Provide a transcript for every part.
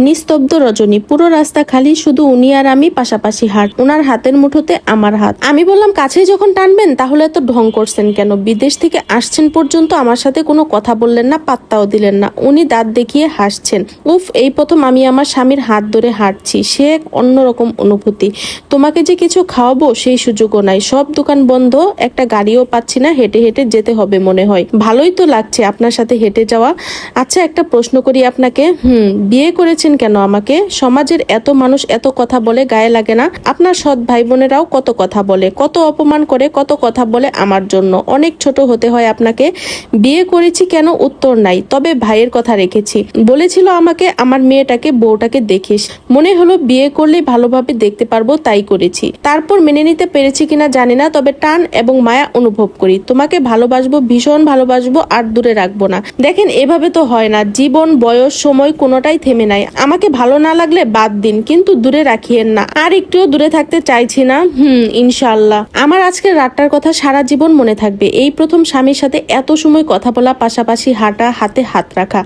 নিস্তব্ধ রজনী। পুরো রাস্তা খালি, শুধু উনি আর আমি পাশাপাশি হাট। ওনার হাতের মুঠোতে আমার হাত। আমি বললাম, কাছেই যখন টানবেন, তাহলে এত ঢং করছেন কেন? বিদেশ থেকে আসছেন পর্যন্ত আমার সাথে কোনো কথা বললেন না, পাত্তাও দিলেন না। উনি দাঁত দেখিয়ে হাসছেন। উফ, এই প্রথম আমি আমার স্বামীর হাত ধরে হাঁটছি। সে এক অন্যরকম অনুভূতি। তোমাকে যে কিছু খাওয়াবো, সেই সুযোগও নাই। সব দোকান বন্ধ, একটা গাড়িও পাচ্ছি না, হেঁটে হেঁটে যেতে হবে মনে হয়। ভালোই তো লাগছে আপনার সাথে হেঁটে যাওয়া। আচ্ছা একটা প্রশ্ন করি আপনাকে। হুম, বিয়ে করেছেন কেন আমাকে? সমাজের এত মানুষ এত কথা বলে গায়ে লাগে না। আপনার সৎ ভাই বোনেরাও কত কথা বলে, কত অপমান করে, কত কথা বলে আমার জন্য। অনেক ছোট হতে হয় আপনাকে। বিয়ে করেছি কেন? উত্তর নাই, তবে ভাইয়ের কথা রেখেছি। বলেছিল আমাকে, আমার মেয়েটাকে, বউটাকে দেখিস। মনে হলো বিয়ে করলে ভালোভাবে দেখতে পারব, তাই করেছি। তারপর মেনে নিতে পেরেছি কিনা জানি না, তবে টান এবং মায়া অনুভব করি। তোমাকে ভালোবাসবো, ভীষণ ভালোবাসবো, আর দূরে রাখব না। দেখেন, এভাবে তো হয় না। জীবন, বয়স, সময় কোনোটাই থেমে নাই। আমাকে ভালো না লাগলে বাদ দিন, কিন্তু দূরে রাখিয়েন না। আর একটুও দূরে থাকতে চাইছি না। হুম ইনশাল্লাহ আমার আজকের রাতটার কথা সারা জীবন মনে থাকবে। এই প্রথম স্বামীর সাথে এত সময় কথা বলা, পাশাপাশি হাঁটা, হাতে হাত রাখা।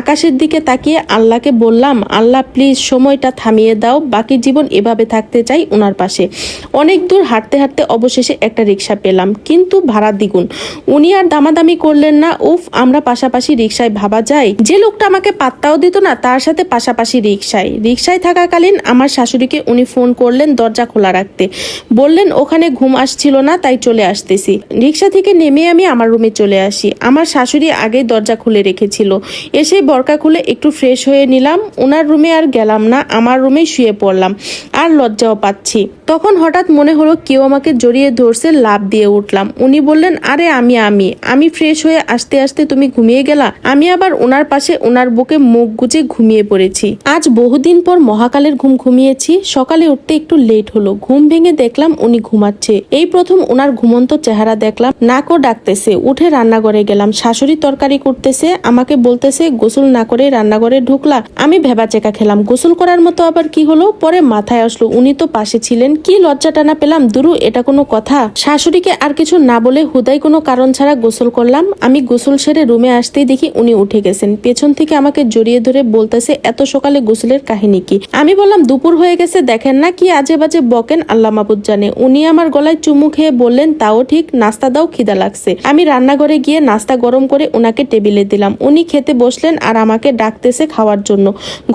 আকাশের দিকে তাকিয়ে আল্লাহকে বললাম, আল্লাহ প্লিজ সময়টা থামিয়ে দাও। বাকি জীবন এভাবে থাকতে চাই ওনার পাশে। অনেক দূর হাঁটতে হাঁটতে অবশেষে একটা রিক্সা পেলাম, কিন্তু ভাড়া দ্বিগুণ। উনি আর দামাদামি করলেন না। উফ, আমরা পাশাপাশি রিক্সায় ভাবা যায়। যে লোকটা আমাকে পাত্তাও দিত না, তার সাথে পাশাপাশি রিক্সায় রিক্সায় থাকাকালীন আমার শাশুড়িকে উনি ফোন করলেন দরজা খোলা রাখতে। বললেন, ওখানে ঘুম আসছিল না, তাই চলে আসতেছি। রিক্সা থেকে নেমে আমি আমার রুমে চলে আসি। আমার শাশুড়ি আগেই দরজা খুলে রেখেছিল। এসে বরকা খুলে একটু ফ্রেশ হয়ে নিলাম। ওনার রুমে আর গেলাম না, আমার রুমেই শুয়ে পড়লাম। আর লজ্জাও পাচ্ছি। তখন হঠাৎ মনে হলো কেউ আমাকে জড়িয়ে ধরছে লাভ দিয়ে উঠলাম। উনি বললেন, আরে, আমি আমি। আমি ফ্রেশ হয়ে আসতে আসতে তুমি ঘুমিয়ে গেলা? আমি আবার ওনার পাশে ওনার বুকে মুখ গুজে ঘুমিয়ে পড়েছি। আজ বহুদিন পর মহাকালের ঘুম ঘুমিয়েছি। সকালে উঠতে একটু লেট হলো। ঘুম ভেঙে দেখলাম উনি ঘুমাচ্ছে। এই প্রথম ওনার ঘুমন্ত চেহারা দেখলাম। নাকও ডাকতেছে। উঠে রান্নাঘরে গেলাম। শাশুড়ি তরকারি করতেছে। আমাকে বলতেছে, গোসল না করে রান্নাঘরে ঢুকলা। আমি ভেবা চেকা খেলাম। গোসল করার মতো আবার কি হলো? পরে মাথায় আসলো, উনি তো পাশে ছিলেন। কি লজ্জা টানা পেলাম? দুরু, এটা কোনো কথা? শাশুড়িকে আর কিছু না বলে হুদাই কোনো কারণ ছাড়া গোসল করলাম। আমি গোসল সেরে রুমে আসতেই দেখি উনি উঠে গেছেন। পেছন থেকে আমাকে জড়িয়ে ধরে বলতেছে, এত সকালে গোসলের কাহিনী কি? আমি বললাম, দুপুর হয়ে গেছে, দেখেন না কি আজে বাজে বকেন আল্লাহ মাবুদ জানে। উনি আমার গলায় চুমু খেয়ে বললেন, তাও ঠিক, নাস্তা দাও, খিদা লাগছে। আমি রান্নাঘরে গিয়ে নাস্তা গরম করে ওনাকে টেবিলে দিলাম। উনি খেতে বসলেন আর আমাকে ডাকতেছে খাওয়ার জন্য।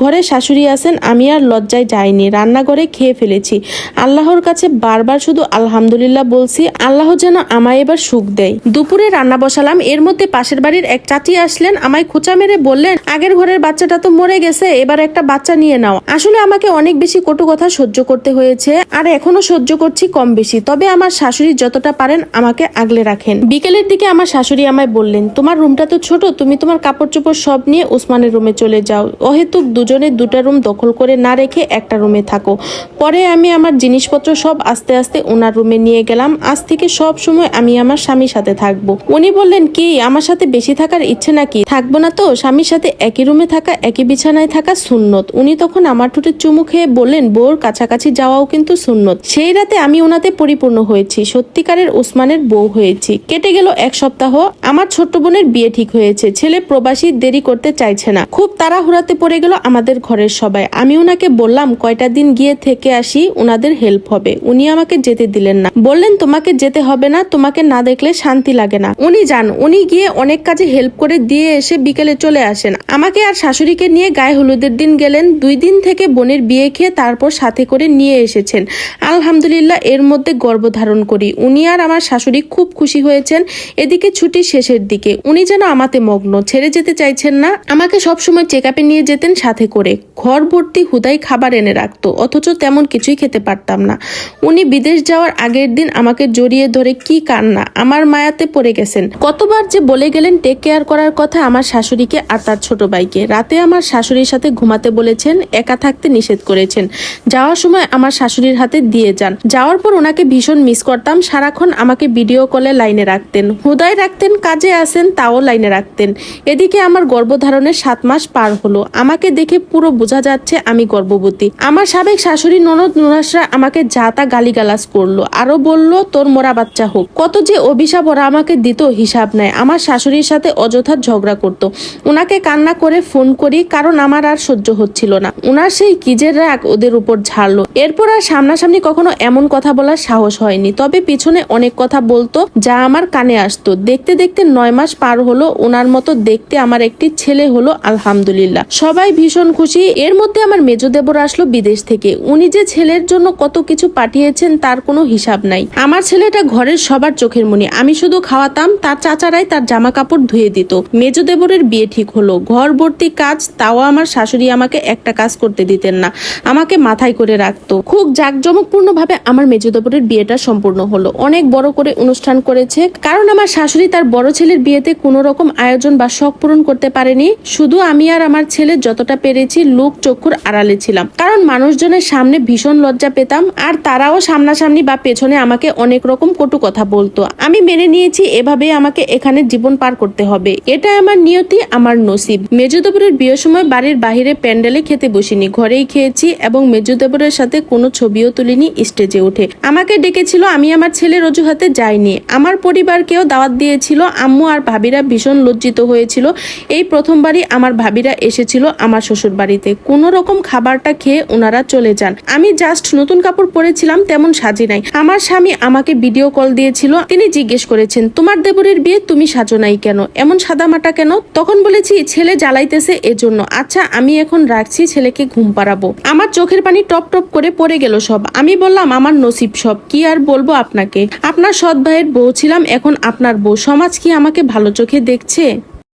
ঘরে শাশুড়ি আছেন, আমি আর লজ্জায় যাইনি, রান্নাঘরে খেয়ে ফেলেছি। আল্লাহর কাছে বারবার শুধু আলহামদুলিল্লাহ বলছি, আল্লাহ যেন আমায় এবার সুখ দেয়। দুপুরে রান্না বসালাম, এর মধ্যে পাশের বাড়ির এক চাচি আসলেন, আমায় খোঁচা মেরে বললেন, আগের ঘরের বাচ্চাটা তো মরে গেছে এবার একটা বাচ্চা নিয়ে নাও। আসলে আমাকে অনেক বেশি কটু কথা সহ্য করতে হয়েছে, আর এখনও সহ্য করছি কম বেশি। তবে আমার শাশুড়ি যতটা পারেন আমাকে আগলে রাখেন। বিকেলের দিকে আমার শাশুড়ি আমায় বললেন, তোমার রুমটা তো ছোট, তুমি তোমার কাপড় চোপড় সব নিয়ে উসমানের রুমে চলে যাও। অহেতুক দুজনে দুটা রুম দখল করে না রেখে একটা রুমে থাকো। পরে আমি আমার জিনিসপত্র সব আস্তে আস্তে ওনার রুমে নিয়ে গেলাম। আজ থেকে সব সময় আমি আমার স্বামীর সাথে থাকব। উনি বললেন, কি, আমার সাথে বেশি থাকার ইচ্ছে নাকি? থাকব না তো? স্বামীর সাথে একই রুমে থাকা, একই বিছানায় থাকা সুন্নত। উনি তখন আমার ঠোঁটে চুমু খেয়ে বললেন বউর কাছাকাছি যাওয়াও কিন্তু সুন্নত। সেই রাতে আমি ওনাতে পরিপূর্ণ হয়েছি। সত্যিকারের উসমানের বউ হয়েছি। কেটে গেল এক সপ্তাহ। আমার ছোট্ট বোনের বিয়ে ঠিক হয়েছে। ছেলে প্রবাসী দেরি করতে চাইছে না। খুব তাড়াহুড়াতে পড়ে গেল আমাদের ঘরের সবাই। আমি ওনাকে বললাম, কয়টা দিন গিয়ে থেকে আসি ওনাদের হেল্প হবে। উনি আমাকে যেতে দিলেন না। বললেন, তোমাকে যেতে হবে না। তোমাকে না দেখলে শান্তি লাগে না। উনি যান। উনি গিয়ে অনেক কাজে হেল্প করে দিয়ে এসে বিকেলে চলে আসেন। আমাকে আর শাশুড়িকে নিয়ে গায়ে হলুদের দিন গেলেন, দুই দিন থেকে বোনের বিয়ে খেয়ে তারপর সাথে করে নিয়ে এসেছেন। আলহামদুলিল্লাহ, এর মধ্যে গর্ভধারণ করি। উনি আর আমার শাশুড়ি খুব খুশি হয়েছেন। এদিকে ছুটি শেষের দিকে। উনি যেন আমাতে মগ্ন। ছেড়ে যেতে চাইছেন না। আমাকে সবসময় চেক আপে নিয়ে যেতেন সাথে করে। ঘর ভর্তি হুদাই খাবার এনে রাখতো, অথচ তেমন কিছুই খেতে পারতাম না। উনি বিদেশ যাওয়ার আগের দিন আমাকে জড়িয়ে ধরে কি কান্না, আমার মায়াতে পড়ে গেছেন। কতবার যে বলে গেলেন টেক কেয়ার করার কথা আমার শাশুড়িকে আর তার ছোট ভাইকে। রাতে আমার শাশুড়ির সাথে ঘুমাতে বলেছেন, একা থাকতে নিষেধ করেছেন। যাওয়ার সময় আমার শাশুড়ির হাতে দিয়ে যান। যাওয়ার পর ওনাকে ভীষণ মিস করতাম। সারাক্ষণ আমাকে ভিডিও কলে লাইনে রাখতেন। হুদায় রাখতেন, কাজে আসেন, তাও লাইনে রাখতেন। এদিকে আমার গর্ভধারণের সাত মাস পার হলো। আমাকে দেখে পুরো বোঝা যাচ্ছে আমি গর্ভবতী। আমার সাবেক শাশুড়ি ননদ নুরাসরা আমাকে যা তা গালিগালাজ করল। আরও বলল, তোর মোরা বাচ্চা হোক। কত যে অভিশাপ ওরা আমাকে দিত, হিসাব নেয়। আমার শাশুড়ির সাথে অযথা ঝগড়া করত। ওনাকে কান্না করে ফোন করি, কারণ আমার আর সহ্য হচ্ছিল না। ওনার সেই কিজের রাগ ওদের উপর ঝাড়লো। এরপর আর সামনাসামনি কখনো এমন কথা বলার সাহস হয়নি। তবে পিছনে অনেক কথা বলতো যা আমার কানে আসতো। দেখতে দেখতে নয় মাস পার হলো ওনার মতো দেখতে আমার একটি ছেলে হলো, আলহামদুলিল্লাহ। সবাই ভীষণ খুশি। এর মধ্যে আমার মেজো দেবর আসলো বিদেশ থেকে। উনি যে ছেলের জন্য কত কিছু পাঠিয়েছেন তার কোনো হিসাব নাই। আমার ছেলেটা ঘরের সবার চোখের মনি। আমি শুধু খাওয়াতাম, তার চাচারাই তার জামা কাপড় ধুয়ে দিত। মেজো দেবরের বিয়ে ঠিক হলো। ঘর ভর্তি কাজ, তাও আমার শাশুড়ি আমাকে একটা কাজ করতে দিতেন না। আমাকে মাথায় করে রাখতো। খুব জাঁকজমকপূর্ণ ভাবে আমার মেজো বিয়েটা সম্পূর্ণ হলো। অনেক বড় করে অনুষ্ঠান করেছে। কারণ আমার শাশুড়ি তার বড় ছেলের বিয়েতে কোনো রকম আয়োজন বা শখ পূরণ করতে পারেনি। শুধু আমি আর আমার ছেলে যতটা পেরেছি লোক চক্ষুর আড়ালে ছিলাম। কারণ মানুষজনের সামনে ভীষণ লজ্জা পেতাম আর তারাও সামনাসামনি বা পেছনে আমাকে অনেক রকম কটু কথা বলতো। আমি মেনে নিয়েছি এভাবে আমাকে এখানে জীবন পার করতে হবে। এটা আমার নিয়তি, আমার নসিব। মেজুদেবরের বিয়ের সময় বাড়ির বাহিরে প্যান্ডেলে খেতে বসিনি, ঘরেই খেয়েছি এবং মেজুদেবরের সাথে কোনো ছবিও তুলিনি, স্টেজে উঠে। আমাকে ডেকেছিল, আমি আমার ছেলের অজুহাতে যাইনি। আমার পরিবারকেও দাওয়াত দিয়েছিল, আম্মু আর ভাবিরা ভীষণ লজ্জিত হয়েছিল। এই প্রথমবারই আমার ভাবিরা এসেছিল আমার শ্বশুর বাড়িতে কোনো রকম খাবারটা খেয়ে ওনারা চলে যান। আমি জাস্ট নতুন কাপড় পরেছিলাম, তেমন সাজি নাই। আমার স্বামী আমাকে ভিডিও কল দিয়েছিল, তিনি জিজ্ঞেস করেছেন, তোমার দেবরের বিয়ে তুমি সাজো নাই কেন? এমন সাদামাটা কেন? তখন বলেছি, ছেলে জ্বালাইতেছে এজন্য। আচ্ছা আমি এখন রাখছি ছেলেকে ঘুম পাড়াবো। আমার চোখের পানি টপ টপ করে পড়ে গেল সব। আমি বললাম, আমার নসিব সব। কি আর বলব আপনাকে? আপনার সৎ ভাইয়ের বউ ছিলাম, এখন আপনার বউ। সমাজ কি আমাকে ভালো চোখে দেখছে?